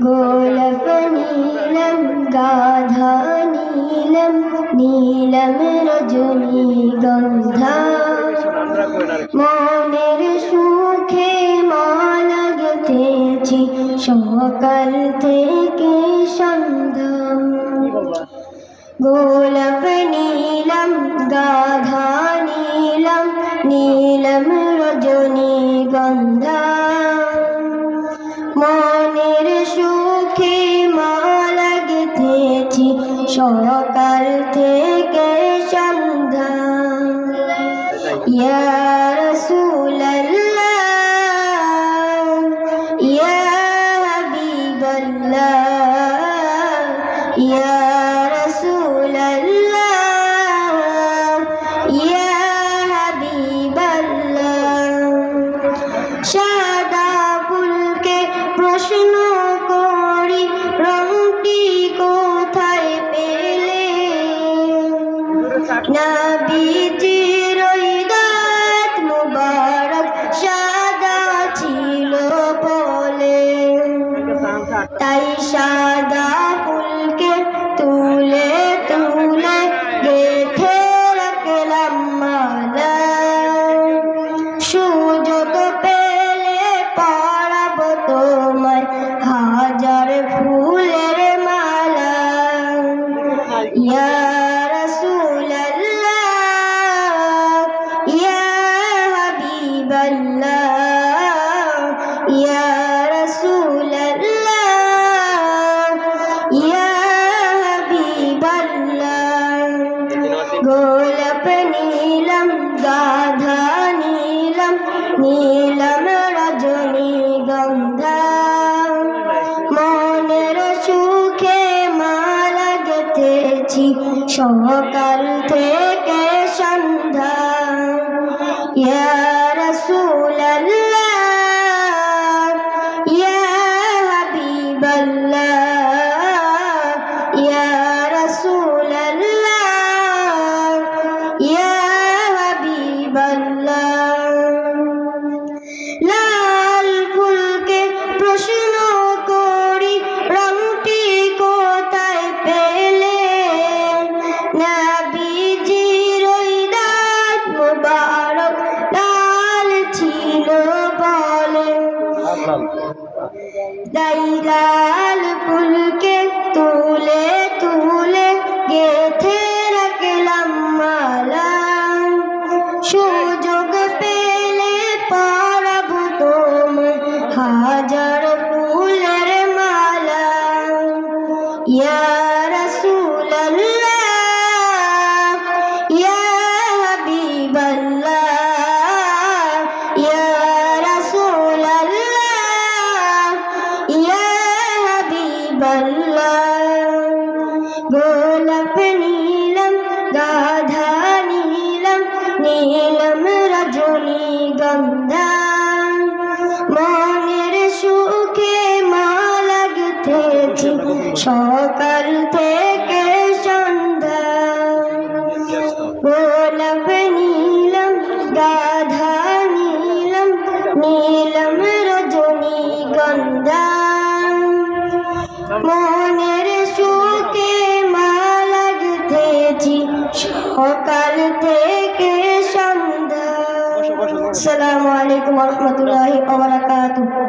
গোলাপ নীলম গাধা নীলম নীলম রজনী গন্ধা মনের সুখে মালা গেথেছি সকাল থেকে সন্ধ্যা গোলাপ মনের সুখে মা লাগতেছি। সকাল থেকে সন্ধ্যা। ইয়া রাসূলাল্লাহ ইয়া হাবিবাল্লাহ। নবীজির দাঁত মুবারক সাদা ছিল বলে। তাই সাদা ফুলকে তুলে তুলে গেথে রাখলাম মালা। সুযোগ পেলে পড়াব তোমার হাজার ফুলের গাধা নীলম নীলম রজনী গন্ধা মনের সুখে মালা গেথেছি সকাল থেকে সন্ধ্যা। প্রশ্ন করি রংটি কোথায় পেলে? দাঁত মুবারক লাল ছিল বলে। লাল ফুলকে তুলে তুলে গেথে হাবিবাল্লাহ গোলাপ নীলম গাধা নীলম নীলম রজনী গন্ধা মনের সুখে মালা গেথেছি সকাল থেকে সন্ধ্যা গোলাপ নীলম গাধা নীলম নীলম রজনী গন্ধা মনের সুখে মা লাগতেছি সকাল থেকে সন্ধ্যা। আসসালামু আলাইকুম রহমতুল্লাহি ওয়া বারাকাতুহু।